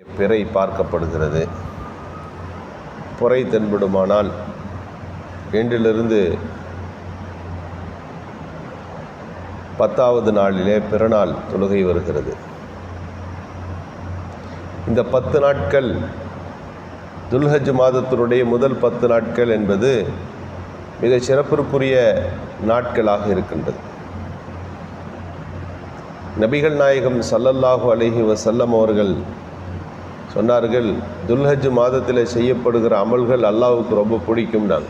பிறை பார்க்கப்படுகிறது. பொறை தென்படுமானால் இன்றிலிருந்து பத்தாவது நாளிலே பிறநாள் தொழுகை வருகிறது. இந்த பத்து நாட்கள் துல்ஹஜ் மாதத்தினுடைய முதல் பத்து நாட்கள் என்பது மிக சிறப்பிற்குரிய நாட்களாக இருக்கின்றது. நபிகள் நாயகம் சல்லல்லாஹு அலஹி வசல்லம் அவர்கள் சொன்னார்கள் துல்ஹஜ் மாதத்தில் செய்யப்படுகிற அமல்கள் அல்லாவுக்கு ரொம்ப பிடிக்கும் நான்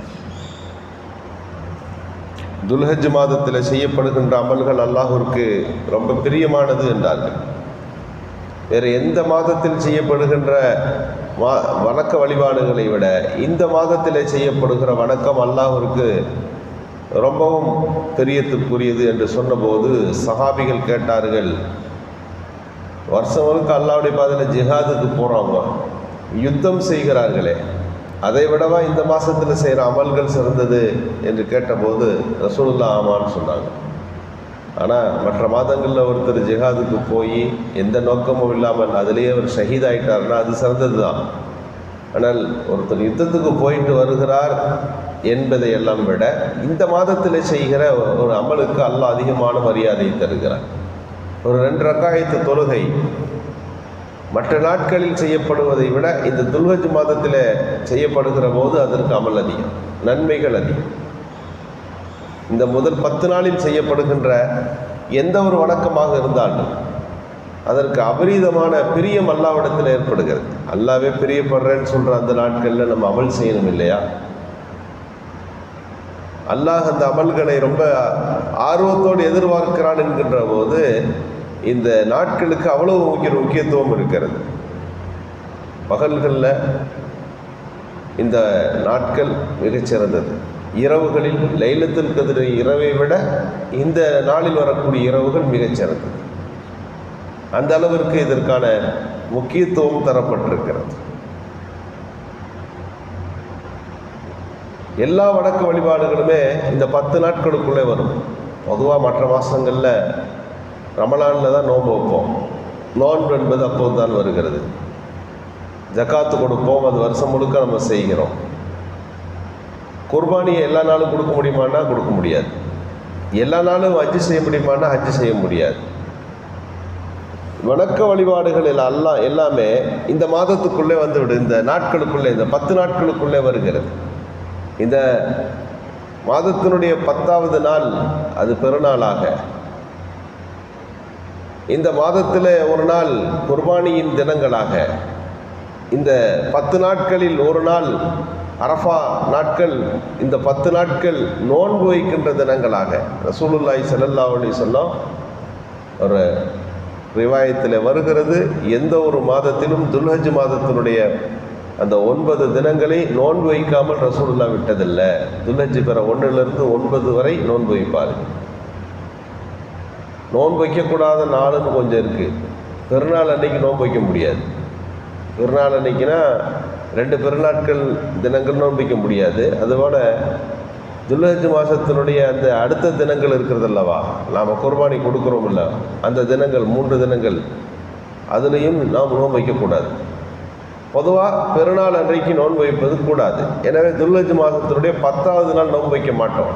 துல்ஹஜ் மாதத்தில் செய்யப்படுகின்ற அமல்கள் அல்லாஹ்விற்கு ரொம்ப பிரியமானது என்றார்கள். வேறு எந்த மாதத்தில் செய்யப்படுகின்ற மா வணக்க வழிபாடுகளை விட இந்த மாதத்தில் செய்யப்படுகிற வணக்கம் அல்லாஹ்விற்கு ரொம்பவும் பிரியத்துக்குரியது என்று சொன்னபோது சஹாபிகள் கேட்டார்கள் வருஷம் முழுக்க அல்லாவுடைய பாதையில் ஜிஹாதுக்கு போகிறவங்க யுத்தம் செய்கிறார்களே அதை விடவா இந்த மாதத்தில் செய்கிற அமல்கள் சிறந்தது என்று கேட்டபோது ரசூலுல்லா ஆமான்னு சொன்னாங்க. ஆனால் மற்ற மாதங்களில் ஒருத்தர் ஜிஹாதுக்கு போய் எந்த நோக்கமும் இல்லாமல் அதிலேயே அவர் ஷஹீதாயிட்டார்னா அது சிறந்தது தான் ஆனால் ஒருத்தர் யுத்தத்துக்கு போயிட்டு வருகிறார் என்பதை எல்லாம் விட இந்த மாதத்தில் செய்கிற ஒரு அமலுக்கு அல்லாஹ் அதிகமான மரியாதை தருகிறார் ஒரு ரெண்டு ரக்காயத்து தொழுகை. மற்ற நாட்களில் செய்யப்படுவதை விட இந்த துல்கஜ் மாதத்தில் செய்யப்படுகிற போது அதற்கு அமல் அதிகம் நன்மைகள் அதிகம். இந்த முதல் பத்து நாளில் செய்யப்படுகின்ற எந்த ஒரு வணக்கமாக இருந்தாலும் அதற்கு அபரீதமான பிரியம் அல்லாவிடத்தில் ஏற்படுகிறது. அல்லாவே பிரியப்படுறேன்னு சொல்கிற அந்த நாட்களில் நம்ம அமல் செய்யணும் இல்லையா? அல்லாஹ் அந்த அமல்களை ரொம்ப ஆர்வத்தோடு எதிர்பார்க்கிறான் என்கின்ற போது இந்த நாட்களுக்கு அவ்வளவு முக்கிய முக்கியத்துவம் இருக்கிறது. பகல்களில் இந்த நாட்கள் மிகச்சிறந்தது இரவுகளில் லைலத்தில் கதிர இரவை விட இந்த நாளில் வரக்கூடிய இரவுகள் மிகச்சிறந்தது அந்த அளவிற்கு இதற்கான முக்கியத்துவம் தரப்பட்டிருக்கிறது. எல்லா வணக்க வழிபாடுகளுமே இந்த பத்து நாட்களுக்குள்ளே வரும். பொதுவாக மற்ற மாதங்களில் ரமலானில் தான் நோன்பு வைப்போம். நோன்பு என்பது அப்போது தான் வருகிறது. ஜக்காத்து கொடுப்போம். அது வருஷம் முழுக்க நம்ம செய்கிறோம். குர்பானியை எல்லா நாளும் கொடுக்க முடியுமான்னா கொடுக்க முடியாது. எல்லா நாளும் ஹஜ்ஜு செய்ய முடியுமான்னா ஹஜ்ஜு செய்ய முடியாது. வணக்க வழிபாடுகள் எல்லாம் எல்லாமே இந்த மாதத்துக்குள்ளே வந்துவிடும். இந்த நாட்களுக்குள்ளே இந்த பத்து நாட்களுக்குள்ளே வருகிறது. இந்த மாதத்தினுடைய பத்தாவது நாள் அது பெருநாளாக இந்த மாதத்தில் ஒரு நாள் குர்பானியின் தினங்களாக. இந்த பத்து நாட்களில் ஒரு நாள் அரஃபா நாட்கள் இந்த பத்து நாட்கள் நோன்பு வைக்கின்ற தினங்களாக. ரசூலுல்லாய் செல்லல்லா அலி சொல்லம் ஒரு ரிவாயத்தில் வருகிறது. எந்த ஒரு மாதத்திலும் துல்ஹஜ் மாதத்தினுடைய அந்த ஒன்பது தினங்களை நோன்பு வைக்காமல் ரசூலுல்லா விட்டதில்லை. துல்ஹஜ் பிற ஒன்றிலிருந்து ஒன்பது வரை நோன்பு வைப்பார் நோன்பு வைக்கக்கூடாத நாளுன்னு கொஞ்சம் இருக்குது பெருநாள் அன்னைக்கு நோன்பு வைக்க முடியாது. பெருநாள் அன்னைக்குனா ரெண்டு பெருநாட்கள் தினங்கள் நோன்பு வைக்க முடியாது. அதுபோல் துல்லஹஜ் மாதத்தினுடைய அந்த அடுத்த தினங்கள் இருக்கிறது அல்லவா? நாம் குர்பானி கொடுக்குறோம் இல்லை. அந்த தினங்கள் மூன்று தினங்கள் அதுலேயும் நாம் நோன்பு வைக்கக்கூடாது. பொதுவாக பெருநாள் அன்றைக்கு நோன்பு வைப்பது கூடாது. எனவே துல்லஜ் மாதத்தினுடைய பத்தாவது நாள் நோன்பு வைக்க மாட்டோம்.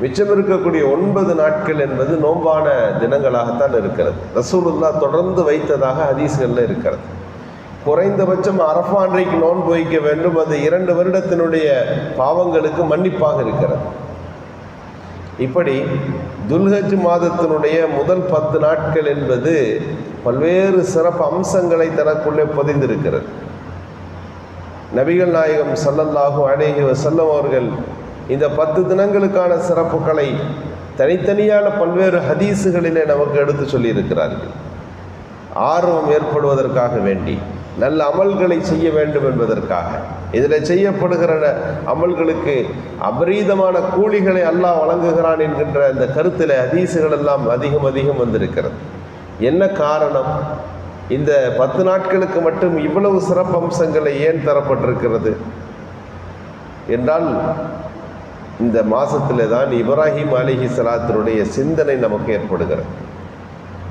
மிச்சம் இருக்கக்கூடிய ஒன்பது நாட்கள் என்பது நோம்பான தினங்களாகத்தான் இருக்கிறது. ரசூலுல்லா தொடர்ந்து வைத்ததாக ஹதீஸ்களில் இருக்கிறது. குறைந்தபட்சம் அரஃபா அன்றைக்கு நோன்பு வைக்க வேண்டும். அது இரண்டு வருடத்தினுடைய பாவங்களுக்கு மன்னிப்பாக இருக்கிறது. இப்படி துல்ஹஜ் மாதத்தினுடைய முதல் பத்து நாட்கள் என்பது பல்வேறு சிறப்பு அம்சங்களை தனக்குள்ளே பொதிந்திருக்கிறது. நபிகள் நாயகம் சல்லல்லாஹு அலேஹி வசல்லம் அவர்கள் இந்த பத்து தினங்களுக்கான சிறப்புகளை தனித்தனியான பல்வேறு ஹதீஸுகளிலே நமக்கு எடுத்து சொல்லியிருக்கிறார்கள். ஆர்வம் ஏற்படுவதற்காக வேண்டி நல்ல அமல்களை செய்ய வேண்டும் என்பதற்காக. இதில் செய்யப்படுகிற அமல்களுக்கு அபரீதமான கூலிகளை அல்லாஹ் வழங்குகிறான் என்கின்ற அந்த கருத்தில் ஹதீஸுகள் எல்லாம் அதிகம் அதிகம் வந்திருக்கிறது. என்ன காரணம்? இந்த பத்து நாட்களுக்கு மட்டும் இவ்வளவு சிறப்பம்சங்களை ஏன் தரப்பட்டிருக்கிறது? என்றால் இந்த மாதத்தில் தான் இப்ராஹிம் அலிஹி சலாத்தினுடைய சிந்தனை நமக்கு ஏற்படுகிறது.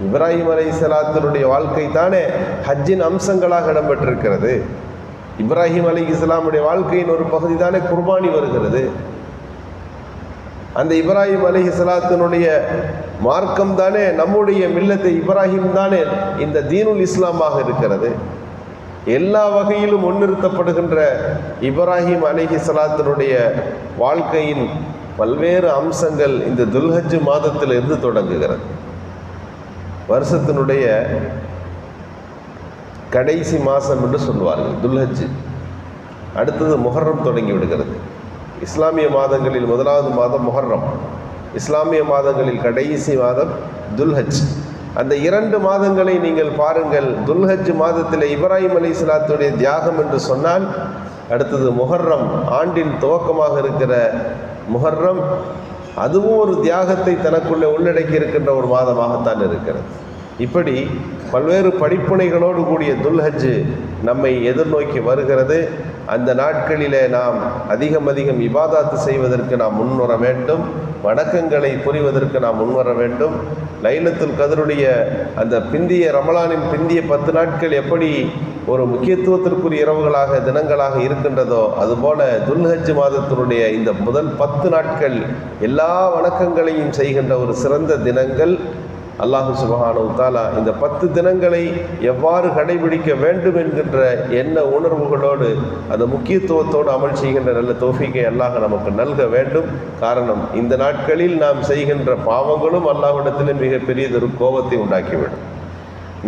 இப்ராஹிம் அலி சலாத்தினுடைய வாழ்க்கை தானே ஹஜ்ஜின் அம்சங்களாக இடம்பெற்றிருக்கிறது. இப்ராஹிம் அலி இஸ்லாமுடைய வாழ்க்கையின் ஒரு பகுதி தானே குர்பானி வருகிறது. அந்த இப்ராஹிம் அலி இஸ்லாத்தினுடைய மார்க்கம் தானே நம்முடைய மில்லத்தை இப்ராஹிம் தானே இந்த தீனுல் இஸ்லாமாக இருக்கிறது. எல்லா வகையிலும் முன்னிறுத்தப்படுகின்ற இப்ராஹிம் அலிஹி சலாத்தினுடைய வாழ்க்கையின் பல்வேறு அம்சங்கள் இந்த துல்ஹஜ் மாதத்தில் இருந்து தொடங்குகிறது. வருஷத்தினுடைய கடைசி மாதம் என்று சொல்வார்கள் துல்ஹஜ். அடுத்தது முஹர்ரம் தொடங்கி விடுகிறது. இஸ்லாமிய மாதங்களில் முதலாவது மாதம் முஹர்ரம். இஸ்லாமிய மாதங்களில் கடைசி மாதம் துல்ஹஜ். அந்த இரண்டு மாதங்களை நீங்கள் பாருங்கள். துல்ஹஜ் மாதத்தில் இப்ராஹிம் அலி இஸ்லாத்துடைய தியாகம் என்று சொன்னால் அடுத்தது முஹர்ரம் ஆண்டின் துவக்கமாக இருக்கிற முஹர்ரம் அதுவும் ஒரு தியாகத்தை தனக்குள்ளே உள்ளடக்கி இருக்கின்ற ஒரு மாதமாகத்தான் இருக்கிறது. இப்படி பல்வேறு படிப்புனைகளோடு கூடிய துல்ஹஜ் நம்மை எதிர்நோக்கி வருகிறது. அந்த நாட்களிலே நாம் அதிகம் அதிகம் இபாதாத்து செய்வதற்கு நாம் முன்வர வேண்டும். வணக்கங்களை புரிவதற்கு நாம் முன்வர வேண்டும். லைலத்துல் கதருடைய அந்த பிந்திய ரமலானின் பிந்திய பத்து நாட்கள் எப்படி ஒரு முக்கியத்துவத்திற்குரிய இரவுகளாக தினங்களாக இருக்கின்றதோ அதுபோல துல்ஹஜ் மாதத்தினுடைய இந்த முதல் பத்து நாட்கள் எல்லா வணக்கங்களையும் செய்கின்ற ஒரு சிறந்த தினங்கள். அல்லாஹு சுபஹானு தாலா இந்த பத்து தினங்களை எவ்வாறு கடைபிடிக்க வேண்டும் என்கின்ற எண்ண உணர்வுகளோடு அந்த முக்கியத்துவத்தோடு அமல் செய்கின்ற நல்ல தோஃபிக்கை அல்லாஹ் நமக்கு நல்க வேண்டும். காரணம் இந்த நாட்களில் நாம் செய்கின்ற பாவங்களும் அல்லாஹ்விடத்திலே மிகப்பெரியதொரு கோபத்தை உண்டாக்கிவிடும்.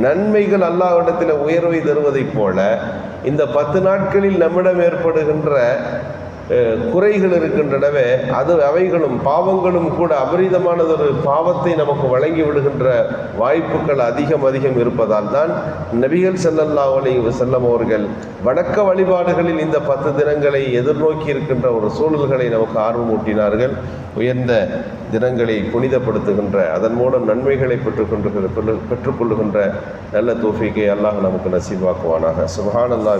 நன்மைகள் அல்லாஹ்விடத்தில் உயர்வை தருவதைப் போல இந்த பத்து நாட்களில் நம்மிடம் ஏற்படுகின்ற குறைகள் இருக்கின்றனவே அது அவைகளும் பாவங்களும் கூட அபரிதமானதொரு பாவத்தை நமக்கு வழங்கி விடுகின்ற வாய்ப்புகள் அதிகம் அதிகம் இருப்பதால் தான் நபிகள் செல்லல்லா அலைஹி செல்லம் அவர்கள் வணக்க வழிபாடுகளில் இந்த பத்து தினங்களை எதிர்நோக்கி இருக்கின்ற ஒரு சூழல்களை நமக்கு ஆர்வமூட்டினார்கள். உயர்ந்த தினங்களை புனிதப்படுத்துகின்ற அதன் மூலம் நன்மைகளை பெற்றுக்கொண்டு பெற்றுக்கொள்ளுகின்ற நல்ல தோஃபிக்கை அல்லாஹ் நமக்கு நசீவாக்குவானாக சுகானந்தா